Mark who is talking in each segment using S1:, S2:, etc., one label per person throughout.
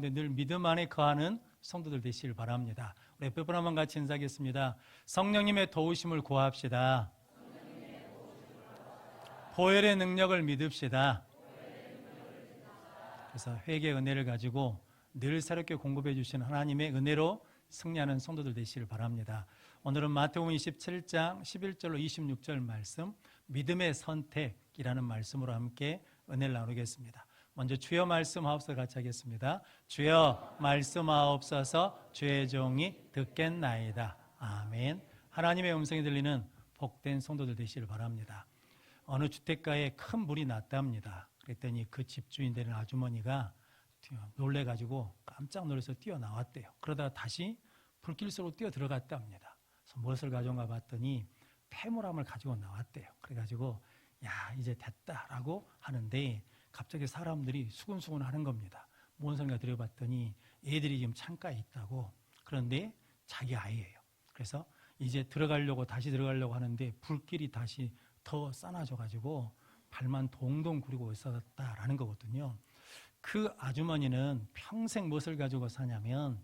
S1: 가운데 늘 믿음 안에 거하는 성도들 되시길 바랍니다. 우리 옆에 분 한번 같이 인사하겠습니다. 성령님의 도우심을 구합시다. 보혈의 능력을 믿읍시다. 그래서 회개의 은혜를 가지고 늘 새롭게 공급해 주시는 하나님의 은혜로 승리하는 성도들 되시길 바랍니다. 오늘은 마태복음 27장 11절로 26절 말씀 믿음의 선택이라는 말씀으로 함께 은혜를 나누겠습니다. 먼저 주여 말씀하옵소서 같이 하겠습니다. 주여 말씀하옵소서 주의 종이 듣겠나이다. 아멘. 하나님의 음성이 들리는 복된 성도들 되시길 바랍니다. 어느 주택가에 큰 불이 났답니다. 그랬더니 그 집주인 되는 아주머니가 놀래가지고 깜짝 놀라서 뛰어나왔대요. 그러다가 다시 불길 속으로 뛰어 들어갔답니다. 그래서 무엇을 가져온가 봤더니 폐물함을 가지고 나왔대요. 그래가지고 야 이제 됐다라고 하는데 갑자기 사람들이 수근수근 하는 겁니다. 뭔 소리가 들어봤더니 애들이 지금 창가에 있다고 그런데 자기 아이예요. 그래서 이제 들어가려고 다시 들어가려고 하는데 불길이 다시 더 싸나져 가지고 발만 동동 구리고 있었다라는 거거든요. 그 아주머니는 평생 무엇을 가지고 사냐면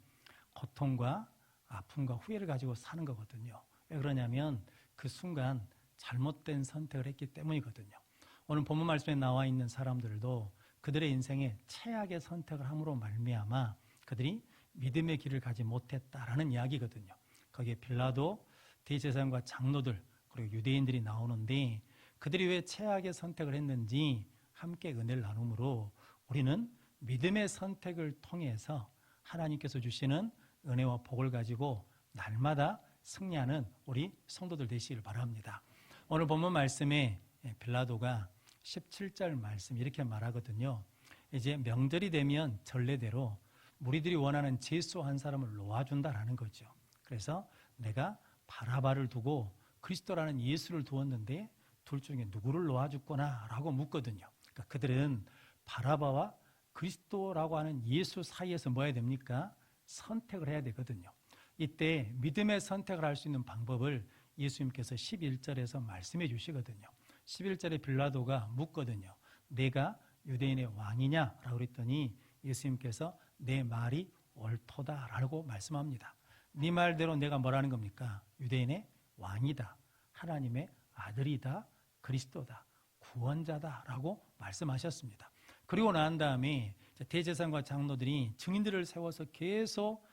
S1: 고통과 아픔과 후회를 가지고 사는 거거든요. 왜 그러냐면 그 순간 잘못된 선택을 했기 때문이거든요. 오늘 본문 말씀에 나와 있는 사람들도 그들의 인생에 최악의 선택을 함으로 말미암아 그들이 믿음의 길을 가지 못했다라는 이야기거든요. 거기에 빌라도 대제사장과 장로들 그리고 유대인들이 나오는데 그들이 왜 최악의 선택을 했는지 함께 은혜를 나눔으로 우리는 믿음의 선택을 통해서 하나님께서 주시는 은혜와 복을 가지고 날마다 승리하는 우리 성도들 되시길 바랍니다. 오늘 본문 말씀에 빌라도가 17절 말씀 이렇게 말하거든요. 이제 명절이 되면 전례대로 무리들이 원하는 제수 한 사람을 놓아준다라는 거죠. 그래서 내가 바라바를 두고 그리스도라는 예수를 두었는데 둘 중에 누구를 놓아줬거나라고 묻거든요. 그러니까 그들은 바라바와 그리스도라고 하는 예수 사이에서 뭐 해야 됩니까? 선택을 해야 되거든요. 이때 믿음의 선택을 할 수 있는 방법을 예수님께서 11절에서 말씀해 주시거든요. 11절에 빌라도가 묻거든요. 내가 유대인의 왕이냐라고 그랬더니 예수님께서 내 말이 옳도다라고 말씀합니다. 네 말대로 내가 뭐라는 겁니까? 유대인의 왕이다. 하나님의 아들이다. 그리스도다. 구원자다라고 말씀하셨습니다. 그리고 난 다음에 대제사장과 장로들이 증인들을 세워서 계속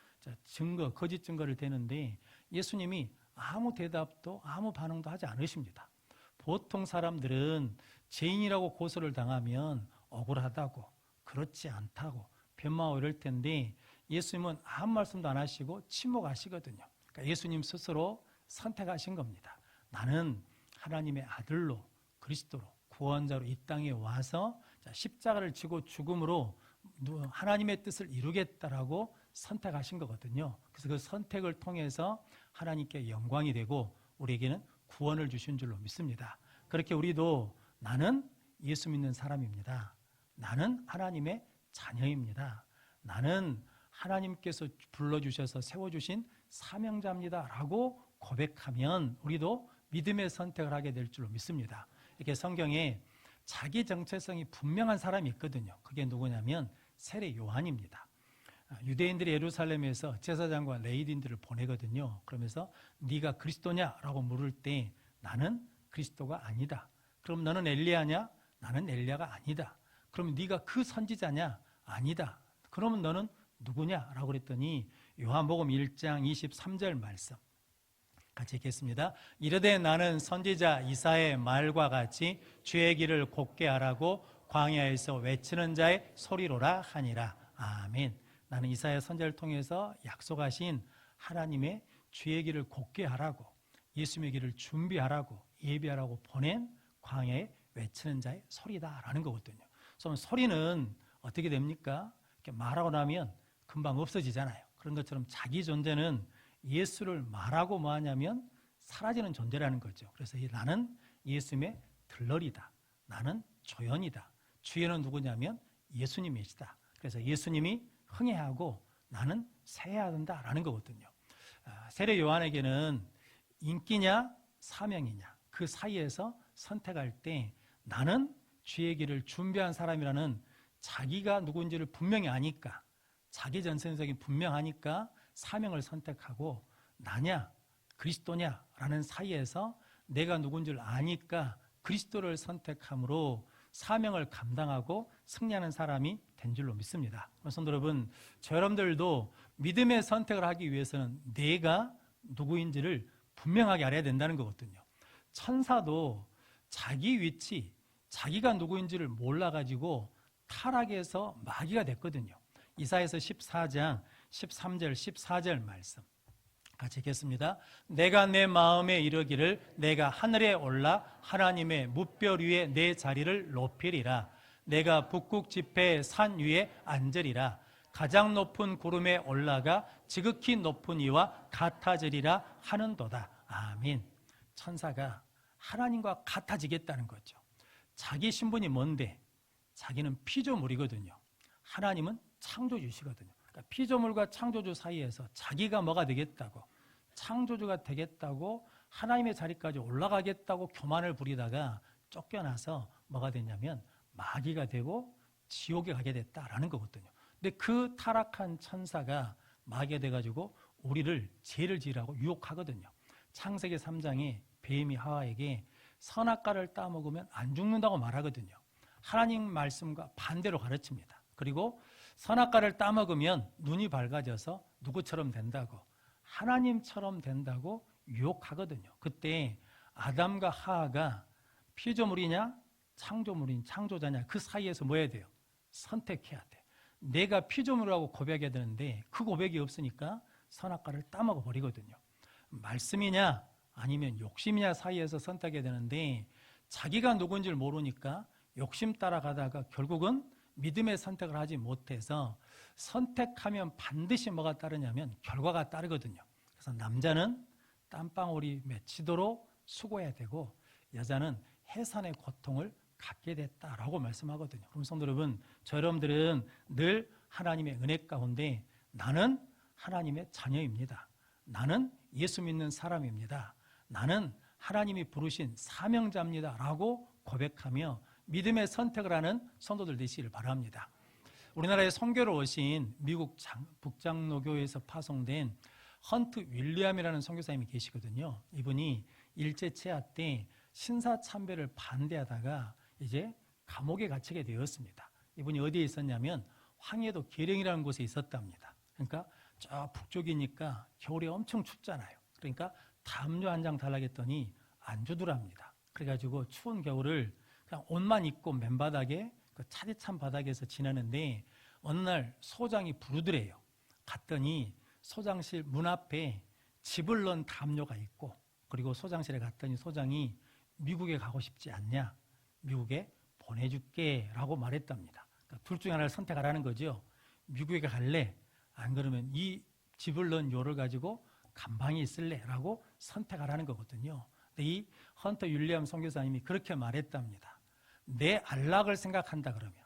S1: 증거, 거짓 증거를 대는데 예수님이 아무 대답도 아무 반응도 하지 않으십니다. 보통 사람들은 죄인이라고 고소를 당하면 억울하다고 그렇지 않다고 변마하고 이럴 텐데 예수님은 아무 말씀도 안 하시고 침묵하시거든요. 그러니까 예수님 스스로 선택하신 겁니다. 나는 하나님의 아들로 그리스도로 구원자로 이 땅에 와서 십자가를 지고 죽음으로 하나님의 뜻을 이루겠다라고 선택하신 거거든요. 그래서 그 선택을 통해서 하나님께 영광이 되고 우리에게는 구원을 주신 줄로 믿습니다. 그렇게 우리도 나는 예수 믿는 사람입니다. 나는 하나님의 자녀입니다. 나는 하나님께서 불러주셔서 세워주신 사명자입니다. 라고 고백하면 우리도 믿음의 선택을 하게 될 줄로 믿습니다. 이렇게 성경에 자기 정체성이 분명한 사람이 있거든요. 그게 누구냐면 세례 요한입니다. 유대인들이 예루살렘에서 제사장과 레이딘들을 보내거든요. 그러면서 네가 그리스도냐라고 물을 때 나는 그리스도가 아니다. 그럼 너는 엘리야냐? 나는 엘리야가 아니다. 그럼 네가 그 선지자냐? 아니다. 그러면 너는 누구냐라고 그랬더니 요한복음 1장 23절 말씀 같이 읽겠습니다. 이르되 나는 선지자 이사의 말과 같이 주의 길을 곱게 하라고 광야에서 외치는 자의 소리로라 하니라. 아멘. 나는 이사야 선지자를 통해서 약속하신 하나님의 주의 길을 곱게 하라고 예수님의 길을 준비하라고 예비하라고 보낸 광야에 외치는 자의 소리다라는 거거든요. 그래서 소리는 어떻게 됩니까? 이렇게 말하고 나면 금방 없어지잖아요. 그런 것처럼 자기 존재는 예수를 말하고 뭐 하냐면 사라지는 존재라는 거죠. 그래서 나는 예수님의 들러리다. 나는 조연이다. 주연은 누구냐면 예수님이시다. 그래서 예수님이 흥해하고 나는 세해야 된다라는 거거든요. 아, 세례 요한에게는 인기냐 사명이냐 그 사이에서 선택할 때 나는 주의 길을 준비한 사람이라는 자기가 누구인지를 분명히 아니까 자기 전선적인 분명하니까 사명을 선택하고 나냐 그리스도냐라는 사이에서 내가 누군 줄 아니까 그리스도를 선택함으로 사명을 감당하고 승리하는 사람이 된 줄로 믿습니다. 성도 여러분, 저 여러분들도 믿음의 선택을 하기 위해서는 내가 누구인지를 분명하게 알아야 된다는 거거든요. 천사도 자기 위치, 자기가 누구인지를 몰라가지고 타락해서 마귀가 됐거든요. 이사에서 14장 13절 14절 말씀 같이 읽겠습니다. 내가 내 마음에 이르기를 내가 하늘에 올라 하나님의 무별 위에 내 자리를 높이리라. 내가 북극 지폐의 산 위에 앉으리라. 가장 높은 구름에 올라가 지극히 높은 이와 같아지리라 하는도다. 아멘. 천사가 하나님과 같아지겠다는 거죠. 자기 신분이 뭔데? 자기는 피조물이거든요. 하나님은 창조주시거든요. 그러니까 피조물과 창조주 사이에서 자기가 뭐가 되겠다고, 창조주가 되겠다고 하나님의 자리까지 올라가겠다고 교만을 부리다가 쫓겨나서 뭐가 됐냐면 마귀가 되고 지옥에 가게 됐다라는 거거든요. 근데 그 타락한 천사가 마귀가 돼가지고 우리를 죄를 지으라고 유혹하거든요. 창세기 3장에 뱀이 하와에게 선악과를 따먹으면 안 죽는다고 말하거든요. 하나님 말씀과 반대로 가르칩니다. 그리고 선악과를 따먹으면 눈이 밝아져서 누구처럼 된다고 하나님처럼 된다고 유혹하거든요. 그때 아담과 하하가 피조물이냐 창조물인 창조자냐 그 사이에서 뭐 해야 돼요? 선택해야 돼. 내가 피조물이라고 고백해야 되는데 그 고백이 없으니까 선악과를 따먹어 버리거든요. 말씀이냐 아니면 욕심이냐 사이에서 선택해야 되는데 자기가 누군지 모르니까 욕심 따라가다가 결국은 믿음의 선택을 하지 못해서 선택하면 반드시 뭐가 따르냐면 결과가 따르거든요. 그래서 남자는 땀방울이 맺히도록 수고해야 되고 여자는 해산의 고통을 갖게 됐다라고 말씀하거든요. 그럼 성도 여러분, 저 여러분들은 늘 하나님의 은혜 가운데 나는 하나님의 자녀입니다. 나는 예수 믿는 사람입니다. 나는 하나님이 부르신 사명자입니다라고 고백하며 믿음의 선택을 하는 성도들 되시기를 바랍니다. 우리나라에 선교로 오신 미국 장, 북장로교에서 파송된 헌트 윌리엄이라는 선교사님이 계시거든요. 이분이 일제 체화 때 신사 참배를 반대하다가 이제 감옥에 갇히게 되었습니다. 이분이 어디에 있었냐면 황해도 계령이라는 곳에 있었답니다. 그러니까 저 북쪽이니까 겨울에 엄청 춥잖아요. 그러니까 담요 한 장 달라겠더니 안 주더랍니다. 그래가지고 추운 겨울을 그냥 옷만 입고 맨바닥에 그 차디찬 바닥에서 지내는데 어느 날 소장이 부르더래요. 갔더니 소장실 문 앞에 집을 넣은 담요가 있고 그리고 소장실에 갔더니 소장이 미국에 가고 싶지 않냐? 미국에 보내줄게 라고 말했답니다. 그러니까 둘 중에 하나를 선택하라는 거죠. 미국에 갈래? 안 그러면 이 집을 넣은 요를 가지고 감방에 있을래? 라고 선택하라는 거거든요. 근데 이 헌터 윌리엄 선교사님이 그렇게 말했답니다. 내 안락을 생각한다 그러면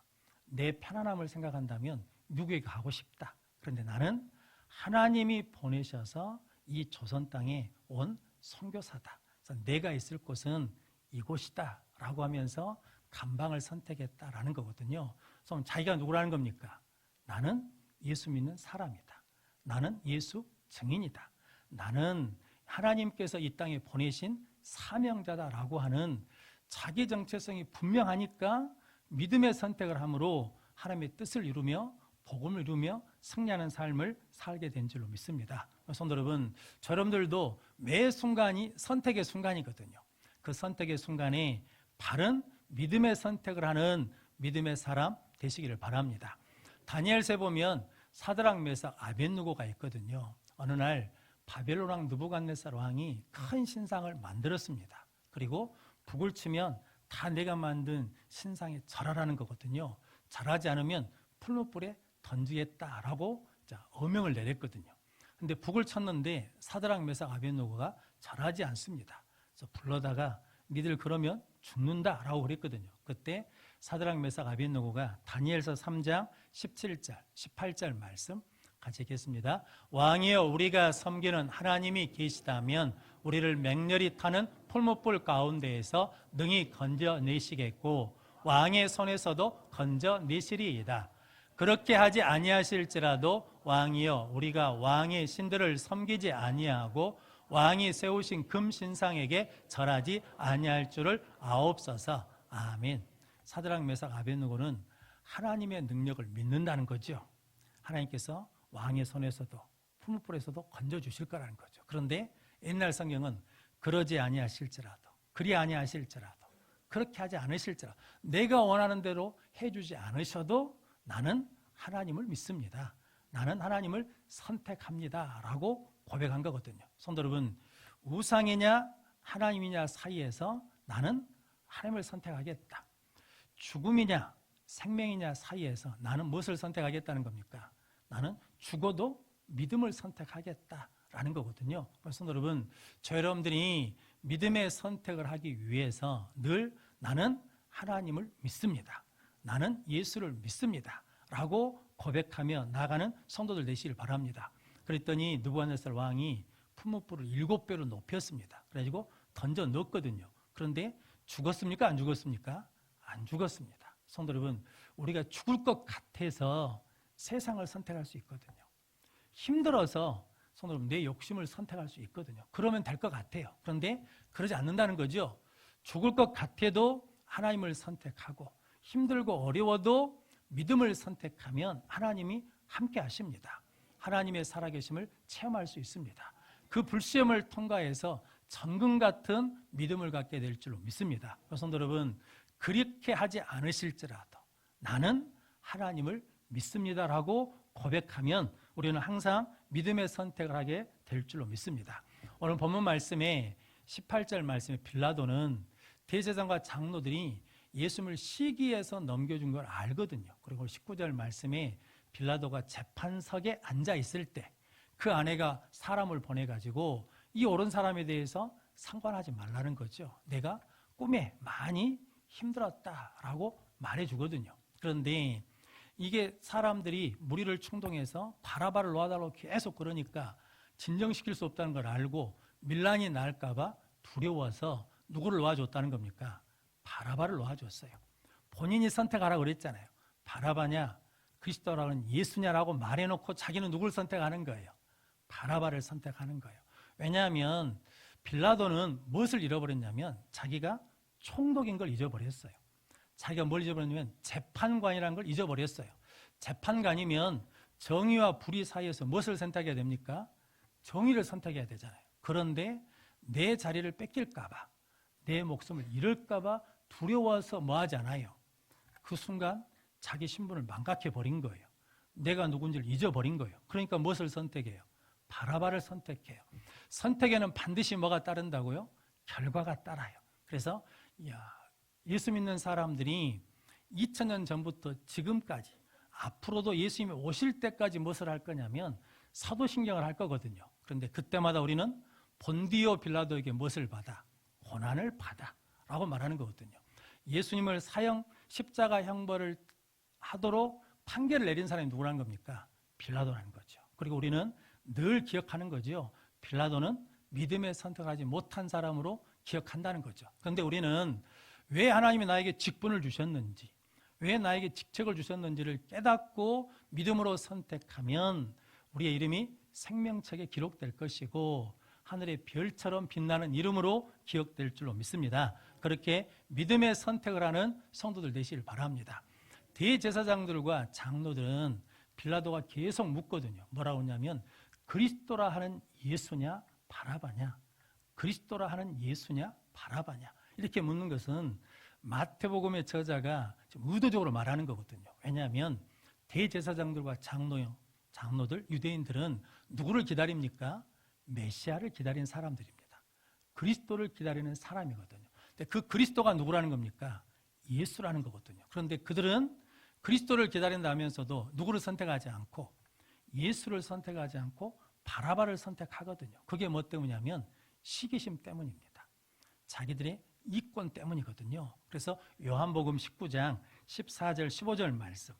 S1: 내 편안함을 생각한다면 미국에 가고 싶다. 그런데 나는 하나님이 보내셔서 이 조선 땅에 온 선교사다. 그래서 내가 있을 곳은 이곳이다 라고 하면서 감방을 선택했다라는 거거든요. 그래서 자기가 누구라는 겁니까? 나는 예수 믿는 사람이다. 나는 예수 증인이다. 나는 하나님께서 이 땅에 보내신 사명자다라고 하는 자기 정체성이 분명하니까 믿음의 선택을 함으로 하나님의 뜻을 이루며 복음을 이루며 승리하는 삶을 살게 된 줄로 믿습니다. 성도 여러분, 저 여러분들도 매 순간이 선택의 순간이거든요. 그 선택의 순간에 바른 믿음의 선택을 하는 믿음의 사람 되시기를 바랍니다. 다니엘서 보면 사드락 메삭 아벤누고가 있거든요. 어느 날 바벨론 왕 느부갓네살 왕이 큰 신상을 만들었습니다. 그리고 북을 치면 다 내가 만든 신상에 절하라는 거거든요. 절하지 않으면 풀무불에 던지겠다라고 어명을 내렸거든요. 근데 북을 쳤는데 사드락 메삭 아벤노고가 절하지 않습니다. 그래서 불러다가 니들 그러면 죽는다라고 그랬거든요. 그때 사드락 메삭 아벤노고가 다니엘서 3장 17절, 18절 말씀 같이 읽겠습니다. 왕이여 우리가 섬기는 하나님이 계시다면 우리를 맹렬히 타는 풀무불 가운데에서 능히 건져내시겠고 왕의 손에서도 건져내시리이다. 그렇게 하지 아니하실지라도 왕이여 우리가 왕의 신들을 섬기지 아니하고 왕이 세우신 금 신상에게 절하지 아니할 줄을 아옵소서. 아멘. 사드락 메삭 아벤누고는 하나님의 능력을 믿는다는 거죠. 하나님께서 왕의 손에서도 품불에서도 건져 주실 거라는 거죠. 그런데 옛날 성경은 그러지 아니하실지라도 그리 아니하실지라도 그렇게 하지 않으실지라도 내가 원하는 대로 해 주지 않으셔도 나는 하나님을 믿습니다. 나는 하나님을 선택합니다라고 고백한 거거든요. 성도 여러분, 우상이냐 하나님이냐 사이에서 나는 하나님을 선택하겠다. 죽음이냐 생명이냐 사이에서 나는 무엇을 선택하겠다는 겁니까? 나는 죽어도 믿음을 선택하겠다라는 거거든요. 그래서 여러분, 저 여러분들이 믿음의 선택을 하기 위해서 늘 나는 하나님을 믿습니다. 나는 예수를 믿습니다. 라고 고백하며 나가는 성도들 되시길 바랍니다. 그랬더니 누부갓네살 왕이 품목불을 일곱 배로 높였습니다. 그래가지고 던져 넣었거든요. 그런데 죽었습니까? 안 죽었습니까? 안 죽었습니다. 성도 여러분, 우리가 죽을 것 같아서 세상을 선택할 수 있거든요. 힘들어서 성도 여러분, 내 욕심을 선택할 수 있거든요. 그러면 될 것 같아요. 그런데 그러지 않는다는 거죠. 죽을 것 같아도 하나님을 선택하고 힘들고 어려워도 믿음을 선택하면 하나님이 함께 하십니다. 하나님의 살아계심을 체험할 수 있습니다. 그 불시험을 통과해서 정금 같은 믿음을 갖게 될 줄로 믿습니다. 성도 여러분, 그렇게 하지 않으실지라도 나는 하나님을 믿습니다라고 고백하면 우리는 항상 믿음의 선택을 하게 될 줄로 믿습니다. 오늘 본문 말씀에 18절 말씀에 빌라도는 대제사장과 장로들이 예수님을 시기에서 넘겨준 걸 알거든요. 그리고 19절 말씀에 빌라도가 재판석에 앉아 있을 때 그 아내가 사람을 보내 가지고 이 옳은 사람에 대해서 상관하지 말라는 거죠. 내가 꿈에 많이 힘들었다라고 말해 주거든요. 그런데 이게 사람들이 무리를 충동해서 바라바를 놓아달라고 계속 그러니까 진정시킬 수 없다는 걸 알고 밀란이 날까봐 두려워서 누구를 놓아줬다는 겁니까? 바라바를 놓아줬어요. 본인이 선택하라고 그랬잖아요. 바라바냐, 그리스도라는 예수냐라고 말해놓고 자기는 누굴 선택하는 거예요? 바라바를 선택하는 거예요. 왜냐하면 빌라도는 무엇을 잃어버렸냐면 자기가 총독인 걸 잊어버렸어요. 자기가 뭘 잊어버렸냐면 재판관이라는 걸 잊어버렸어요. 재판관이면 정의와 불의 사이에서 무엇을 선택해야 됩니까? 정의를 선택해야 되잖아요. 그런데 내 자리를 뺏길까봐, 내 목숨을 잃을까봐 두려워서 뭐 하지 않아요. 그 순간 자기 신분을 망각해 버린 거예요. 내가 누군지를 잊어버린 거예요. 그러니까 무엇을 선택해요? 바라바를 선택해요. 선택에는 반드시 뭐가 따른다고요? 결과가 따라요. 그래서 야, 예수 믿는 사람들이 2000년 전부터 지금까지 앞으로도 예수님이 오실 때까지 무엇을 할 거냐면 사도신경을 할 거거든요. 그런데 그때마다 우리는 본디오 빌라도에게 무엇을 받아? 고난을 받아. 라고 말하는 거거든요. 예수님을 사형, 십자가 형벌을 하도록 판결을 내린 사람이 누구라는 겁니까? 빌라도라는 거죠. 그리고 우리는 늘 기억하는 거죠. 빌라도는 믿음의 선택하지 못한 사람으로 기억한다는 거죠. 그런데 우리는 왜 하나님이 나에게 직분을 주셨는지, 왜 나에게 직책을 주셨는지를 깨닫고 믿음으로 선택하면 우리의 이름이 생명책에 기록될 것이고 하늘의 별처럼 빛나는 이름으로 기억될 줄로 믿습니다. 그렇게 믿음의 선택을 하는 성도들 되시길 바랍니다. 대제사장들과 장로들은 빌라도가 계속 묻거든요. 뭐라고 하냐면 그리스도라 하는 예수냐 바라바냐 그리스도라 하는 예수냐 바라바냐 이렇게 묻는 것은 마태복음의 저자가 좀 의도적으로 말하는 거거든요. 왜냐하면 대제사장들과 장로 장로들 유대인들은 누구를 기다립니까? 메시아를 기다리는 사람들입니다. 그리스도를 기다리는 사람이거든요. 근데 그 그리스도가 누구라는 겁니까? 예수라는 거거든요. 그런데 그들은 그리스도를 기다린다면서도 누구를 선택하지 않고 예수를 선택하지 않고 바라바를 선택하거든요. 그게 뭐 때문이냐면 시기심 때문입니다. 자기들의 이권 때문이거든요. 그래서 요한복음 19장 14절 15절 말씀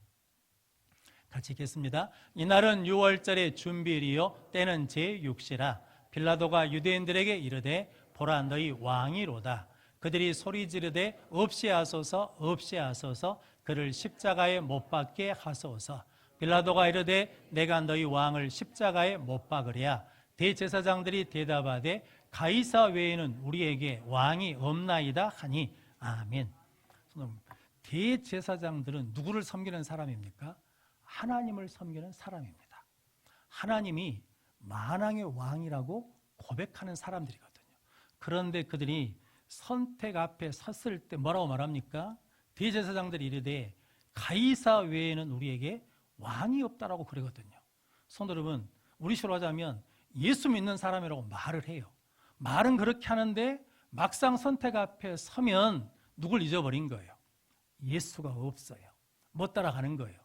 S1: 같이 읽겠습니다. 이날은 6월절의 준비일이요 때는 제6시라 빌라도가 유대인들에게 이르되 보라 너희 왕이로다 그들이 소리 지르되 없이 하소서 없이 하소서 그를 십자가에 못 박게 하소서. 빌라도가 이르되 내가 너희 왕을 십자가에 못 박으랴. 대제사장들이 대답하되 가이사 외에는 우리에게 왕이 없나이다 하니 아멘. 대제사장들은 누구를 섬기는 사람입니까? 하나님을 섬기는 사람입니다. 하나님이 만왕의 왕이라고 고백하는 사람들이거든요. 그런데 그들이 선택 앞에 섰을 때 뭐라고 말합니까? 대제사장들이 이르되 가이사 외에는 우리에게 왕이 없다라고 그러거든요. 성도 여러분, 우리 식으로 하자면 예수 믿는 사람이라고 말을 해요. 말은 그렇게 하는데 막상 선택 앞에 서면 누굴 잊어버린 거예요. 예수가 없어요. 뭐 따라가는 거예요?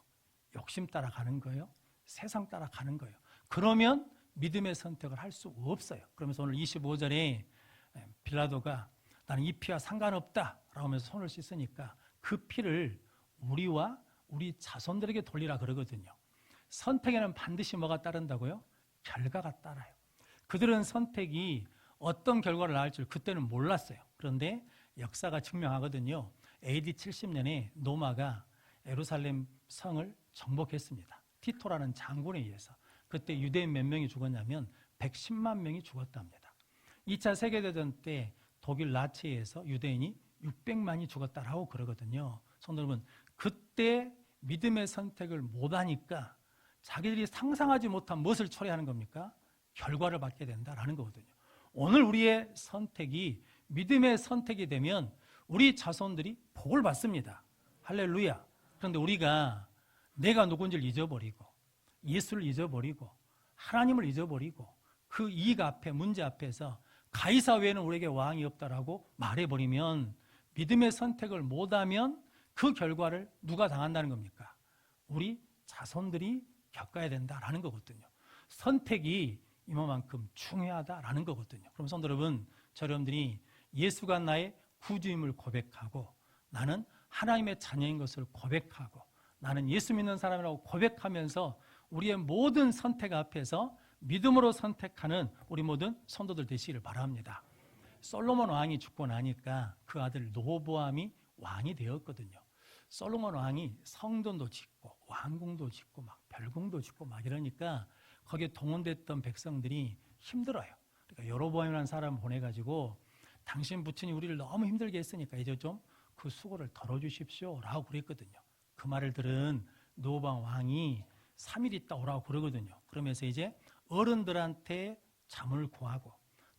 S1: 욕심 따라가는 거예요? 세상 따라가는 거예요. 그러면 믿음의 선택을 할 수 없어요. 그러면서 오늘 25절에 빌라도가 나는 이 피와 상관없다 라고 하면서 손을 씻으니까 그 피를 우리와 우리 자손들에게 돌리라 그러거든요. 선택에는 반드시 뭐가 따른다고요? 결과가 따라요. 그들은 선택이 어떤 결과를 낳을 줄 그때는 몰랐어요. 그런데 역사가 증명하거든요. AD 70년에 노마가 에루살렘 성을 정복했습니다. 티토라는 장군에 의해서. 그때 유대인 몇 명이 죽었냐면 110만 명이 죽었답니다. 2차 세계대전 때 독일 나치에서 유대인이 600만이 죽었다라고 그러거든요. 성도 여러분, 그때 믿음의 선택을 못하니까 자기들이 상상하지 못한 무엇을 초래하는 겁니까? 결과를 받게 된다라는 거거든요. 오늘 우리의 선택이 믿음의 선택이 되면 우리 자손들이 복을 받습니다. 할렐루야. 그런데 우리가 내가 누군지를 잊어버리고 예수를 잊어버리고 하나님을 잊어버리고 그 이익 앞에 문제 앞에서 가이사 외에는 우리에게 왕이 없다라고 말해버리면 믿음의 선택을 못하면 그 결과를 누가 당한다는 겁니까? 우리 자손들이 겪어야 된다라는 거거든요. 선택이 이만큼 중요하다라는 거거든요. 그럼 성도 여러분, 저 여러분들이 예수가 나의 구주임을 고백하고 나는 하나님의 자녀인 것을 고백하고 나는 예수 믿는 사람이라고 고백하면서 우리의 모든 선택 앞에서 믿음으로 선택하는 우리 모든 성도들 되시기를 바랍니다. 솔로몬 왕이 죽고 나니까 그 아들 노보암이 왕이 되었거든요. 솔로몬 왕이 성전도 짓고 왕궁도 짓고 막 별궁도 짓고 막 이러니까 거기에 동원됐던 백성들이 힘들어요. 그러니까 여로보암이라는 사람 보내가지고 당신 부친이 우리를 너무 힘들게 했으니까 이제 좀 그 수고를 덜어주십시오라고 그랬거든요. 그 말을 들은 노방 왕이 3일 있다 오라고 그러거든요. 그러면서 이제 어른들한테 자문을 구하고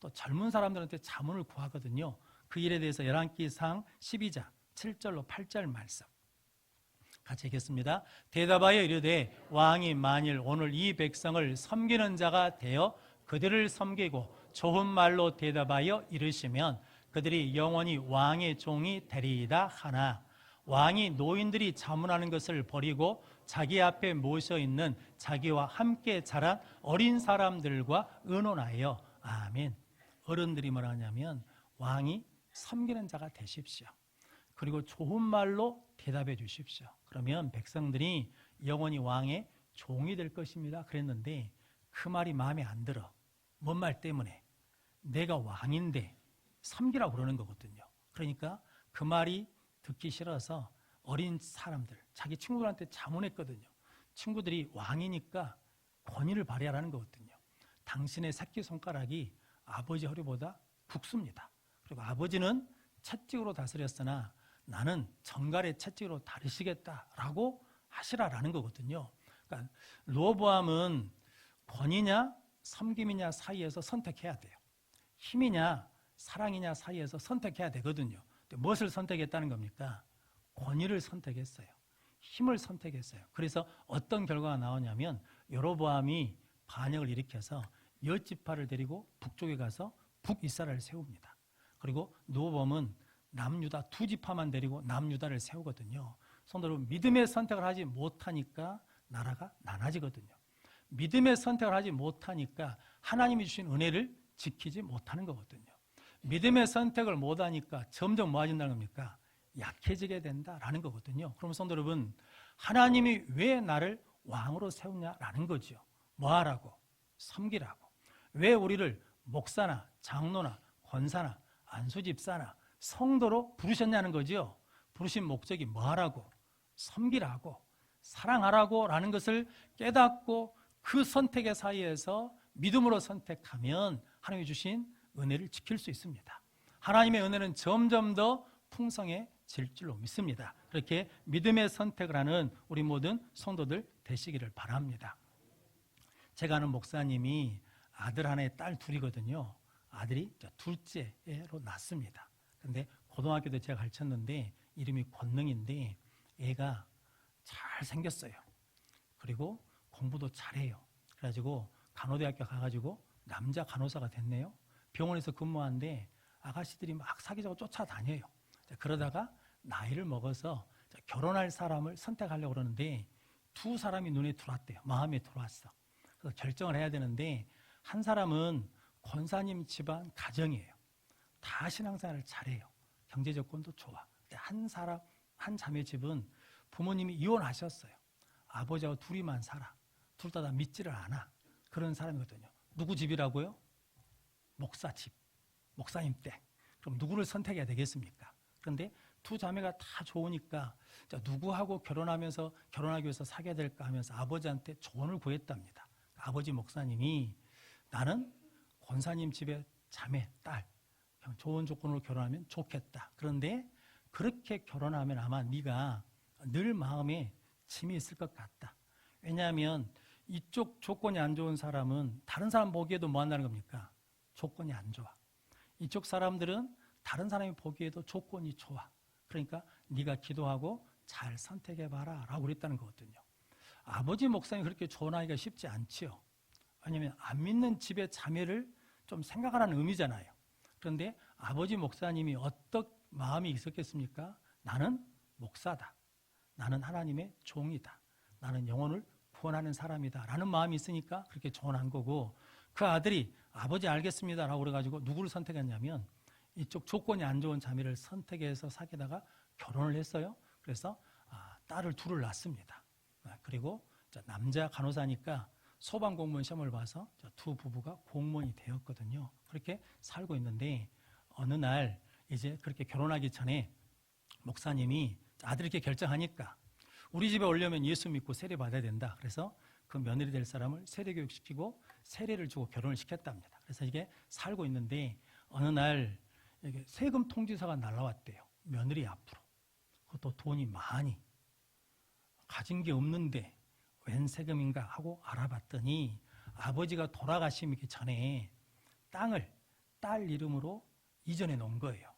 S1: 또 젊은 사람들한테 자문을 구하거든요. 그 일에 대해서 열왕기상 12장 7절로 8절 말씀. 같이 읽겠습니다. 대답하여 이르되 왕이 만일 오늘 이 백성을 섬기는 자가 되어 그들을 섬기고 좋은 말로 대답하여 이르시면 그들이 영원히 왕의 종이 되리이다 하나 왕이 노인들이 자문하는 것을 버리고 자기 앞에 모셔 있는 자기와 함께 자란 어린 사람들과 의논하여 아멘. 어른들이 뭐라 하냐면 왕이 섬기는 자가 되십시오. 그리고 좋은 말로 대답해 주십시오. 그러면 백성들이 영원히 왕의 종이 될 것입니다. 그랬는데 그 말이 마음에 안 들어. 뭔 말 때문에? 내가 왕인데 섬기라고 그러는 거거든요. 그러니까 그 말이 듣기 싫어서 어린 사람들, 자기 친구들한테 자문했거든요. 친구들이 왕이니까 권위를 발휘하라는 거거든요. 당신의 새끼 손가락이 아버지 허리보다 굵습니다. 그리고 아버지는 채찍으로 다스렸으나 나는 정갈의 채찍으로 다루시겠다라고 하시라라는 거거든요. 그러니까 로보암은 권위냐 섬김이냐 사이에서 선택해야 돼요. 힘이냐 사랑이냐 사이에서 선택해야 되거든요. 무엇을 선택했다는 겁니까? 권위를 선택했어요. 힘을 선택했어요. 그래서 어떤 결과가 나오냐면 여로보암이 반역을 일으켜서 열 지파를 데리고 북쪽에 가서 북이스라엘을 세웁니다. 그리고 노범은 남유다 두 지파만 데리고 남유다를 세우거든요. 성도로 믿음의 선택을 하지 못하니까 나라가 나눠지거든요. 믿음의 선택을 하지 못하니까 하나님이 주신 은혜를 지키지 못하는 거거든요. 믿음의 선택을 못하니까 점점 모아진다는 겁니까? 약해지게 된다라는 거거든요. 그럼 성도 여러분, 하나님이 왜 나를 왕으로 세우냐라는 거죠. 뭐하라고? 섬기라고. 왜 우리를 목사나 장로나 권사나 안수집사나 성도로 부르셨냐는 거죠. 부르신 목적이 뭐하라고? 섬기라고 사랑하라고 라는 것을 깨닫고 그 선택의 사이에서 믿음으로 선택하면 하나님이 주신 은혜를 지킬 수 있습니다. 하나님의 은혜는 점점 더 풍성해질 줄로 믿습니다. 그렇게 믿음의 선택을 하는 우리 모든 성도들 되시기를 바랍니다. 제가 아는 목사님이 아들 하나에 딸 둘이거든요. 아들이 둘째로 낳습니다. 근데 고등학교도 제가 가르쳤는데 이름이 권능인데 애가 잘 생겼어요. 그리고 공부도 잘해요. 그래가지고 간호대학교 가가지고 남자 간호사가 됐네요. 병원에서 근무하는데 아가씨들이 막 사귀자고 쫓아다녀요. 자, 그러다가 나이를 먹어서 자, 결혼할 사람을 선택하려고 그러는데 두 사람이 눈에 들어왔대요. 마음에 들어왔어. 그래서 결정을 해야 되는데 한 사람은 권사님 집안 가정이에요. 다 신앙생활을 잘해요. 경제 조건도 좋아. 근데 한 사람 한 자매 집은 부모님이 이혼하셨어요. 아버지하고 둘이만 살아. 둘 다 다 믿지를 않아. 그런 사람이거든요. 누구 집이라고요? 목사 집. 목사님 댁. 그럼 누구를 선택해야 되겠습니까? 그런데 두 자매가 다 좋으니까 자, 누구하고 결혼하면서 결혼하기 위해서 사귀어야 될까 하면서 아버지한테 조언을 구했답니다. 아버지 목사님이 나는 권사님 집에 자매, 딸, 좋은 조건으로 결혼하면 좋겠다. 그런데 그렇게 결혼하면 아마 네가 늘 마음에 짐이 있을 것 같다. 왜냐하면 이쪽 조건이 안 좋은 사람은 다른 사람 보기에도 뭐 한다는 겁니까? 조건이 안 좋아. 이쪽 사람들은 다른 사람이 보기에도 조건이 좋아. 그러니까 네가 기도하고 잘 선택해 봐라 라고 그랬다는 거거든요. 아버지 목사님이 그렇게 조언하기가 쉽지 않지요. 왜냐하면 안 믿는 집의 자매를 좀 생각하라는 의미잖아요. 그런데 아버지 목사님이 어떤 마음이 있었겠습니까? 나는 목사다. 나는 하나님의 종이다. 나는 영혼을 구원하는 사람이다. 라는 마음이 있으니까 그렇게 조언한 거고 그 아들이 아버지 알겠습니다. 라고 그래가지고 누구를 선택했냐면 이쪽 조건이 안 좋은 자매를 선택해서 사귀다가 결혼을 했어요. 그래서 아, 딸을 둘을 낳습니다. 아, 그리고 남자 간호사니까 소방 공무원 시험을 봐서 두 부부가 공무원이 되었거든요. 그렇게 살고 있는데 어느 날 이제 그렇게 결혼하기 전에 목사님이 아들이 이렇게 결정하니까 우리 집에 오려면 예수 믿고 세례 받아야 된다. 그래서 그 며느리 될 사람을 세례 교육 시키고 세례를 주고 결혼을 시켰답니다. 그래서 이게 살고 있는데 어느 날 세금 통지서가 날라왔대요. 며느리 앞으로. 그것도 돈이 많이 가진 게 없는데 웬 세금인가 하고 알아봤더니 아버지가 돌아가시기 전에 땅을 딸 이름으로 이전해 놓은 거예요.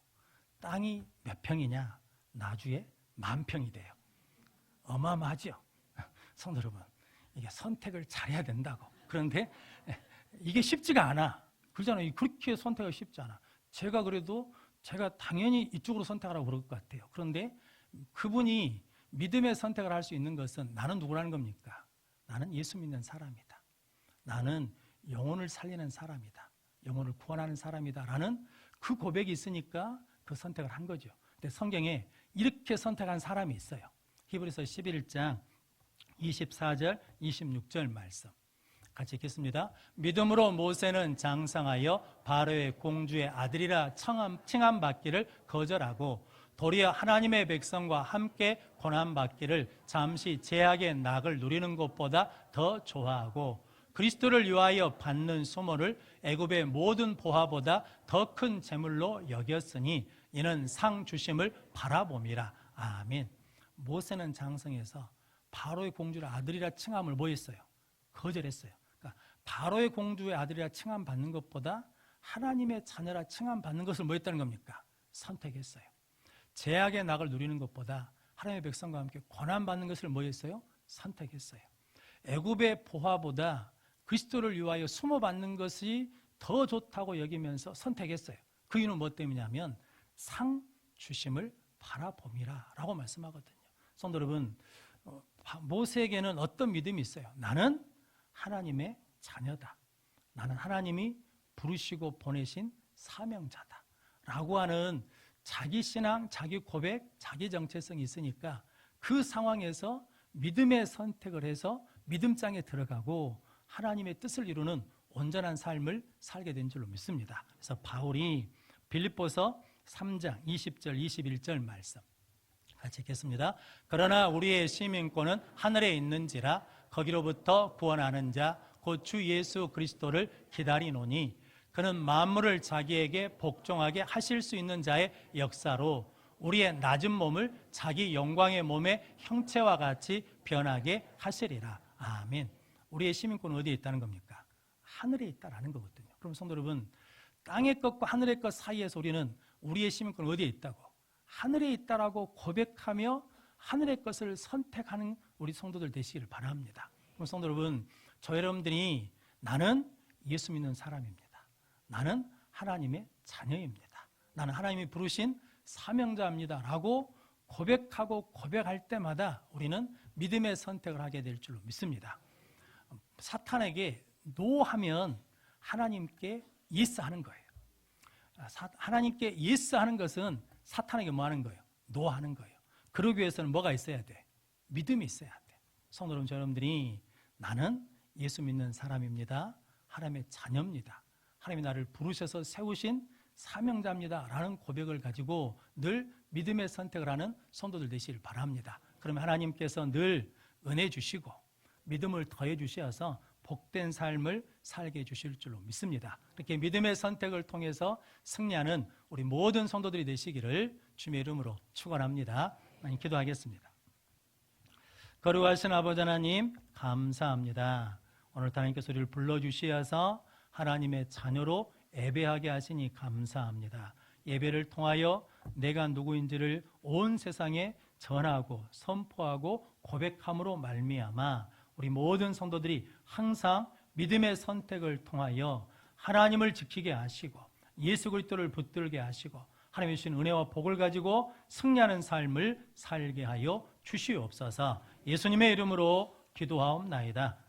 S1: 땅이 몇 평이냐? 나주에 만 평이 돼요. 어마어마하죠? 성도 여러분, 이게 선택을 잘해야 된다고. 그런데 이게 쉽지가 않아. 그러잖아요. 그렇게 선택하기 쉽지 않아. 제가 그래도 제가 당연히 이쪽으로 선택하라고 그럴 것 같아요. 그런데 그분이 믿음의 선택을 할 수 있는 것은 나는 누구라는 겁니까? 나는 예수 믿는 사람이다. 나는 영혼을 살리는 사람이다. 영혼을 구원하는 사람이다. 라는 그 고백이 있으니까 그 선택을 한 거죠. 근데 성경에 이렇게 선택한 사람이 있어요. 히브리서 11장 24절, 26절 말씀. 같이 읽겠습니다. 믿음으로 모세는 장성하여 바로의 공주의 아들이라 칭함받기를 거절하고 도리어 하나님의 백성과 함께 고난받기를 잠시 제약의 낙을 누리는 것보다 더 좋아하고 그리스도를 위하여 받는 소모를 애굽의 모든 보화보다 더 큰 재물로 여겼으니 이는 상 주심을 바라봄이라. 아멘. 모세는 장성해서 바로의 공주를 아들이라 칭함을 뭐 했어요? 거절했어요. 그러니까 바로의 공주의 아들이라 칭함 받는 것보다 하나님의 자녀라 칭함 받는 것을 뭐 했다는 겁니까? 선택했어요. 제약의 낙을 누리는 것보다 하나님의 백성과 함께 권한 받는 것을 뭐 했어요? 선택했어요. 애굽의 보화보다 그리스도를 위하여 숨어 받는 것이 더 좋다고 여기면서 선택했어요. 그 이유는 뭐 때문이냐면 상 주심을 바라봄이라 라고 말씀하거든요. 성도 여러분, 어, 모세에게는 어떤 믿음이 있어요? 나는 하나님의 자녀다. 나는 하나님이 부르시고 보내신 사명자다 라고 하는 자기 신앙, 자기 고백, 자기 정체성이 있으니까 그 상황에서 믿음의 선택을 해서 믿음장에 들어가고 하나님의 뜻을 이루는 온전한 삶을 살게 된 줄로 믿습니다. 그래서 바울이 빌립보서 3장 20절 21절 말씀 같이 읽겠습니다. 그러나 우리의 시민권은 하늘에 있는지라 거기로부터 구원하는 자 곧 주 예수 그리스도를 기다리노니 그는 만물을 자기에게 복종하게 하실 수 있는 자의 역사로 우리의 낮은 몸을 자기 영광의 몸의 형체와 같이 변하게 하시리라. 아멘. 우리의 시민권은 어디에 있다는 겁니까? 하늘에 있다라는 거거든요. 그럼 성도 여러분, 땅의 것과 하늘의 것 사이에서 우리는 우리의 시민권은 어디에 있다고? 하늘에 있다라고 고백하며 하늘의 것을 선택하는 우리 성도들 되시기를 바랍니다. 그럼 성도 여러분, 저 여러분들이 나는 예수 믿는 사람입니다. 나는 하나님의 자녀입니다. 나는 하나님이 부르신 사명자입니다. 라고 고백하고 고백할 때마다 우리는 믿음의 선택을 하게 될 줄로 믿습니다. 사탄에게 노하면 하나님께 예스 하는 거예요. 아, 사- 하나님께 예스 하는 것은 사탄에게 뭐 하는 거예요? 노 하는 거예요. 그러기 위해서는 뭐가 있어야 돼? 믿음이 있어야 돼. 성도 여러분, 여러분들이 나는 예수 믿는 사람입니다. 하나님의 자녀입니다. 하나님이 나를 부르셔서 세우신 사명자입니다. 라는 고백을 가지고 늘 믿음의 선택을 하는 성도들 되시길 바랍니다. 그러면 하나님께서 늘 은혜 주시고 믿음을 더해 주셔서 복된 삶을 살게 해 주실 줄로 믿습니다. 이렇게 믿음의 선택을 통해서 승리하는 우리 모든 성도들이 되시기를 주님의 이름으로 축원합니다. 기도하겠습니다. 거룩하신 아버지 하나님 감사합니다. 오늘 하나님께서 우리를 불러 주시어서 하나님의 자녀로 예배하게 하시니 감사합니다. 예배를 통하여 내가 누구인지를 온 세상에 전하고 선포하고 고백함으로 말미암아 우리 모든 성도들이 항상 믿음의 선택을 통하여 하나님을 지키게 하시고 예수 그리스도를 붙들게 하시고 하나님의 주신 은혜와 복을 가지고 승리하는 삶을 살게 하여 주시옵소서. 예수님의 이름으로 기도하옵나이다.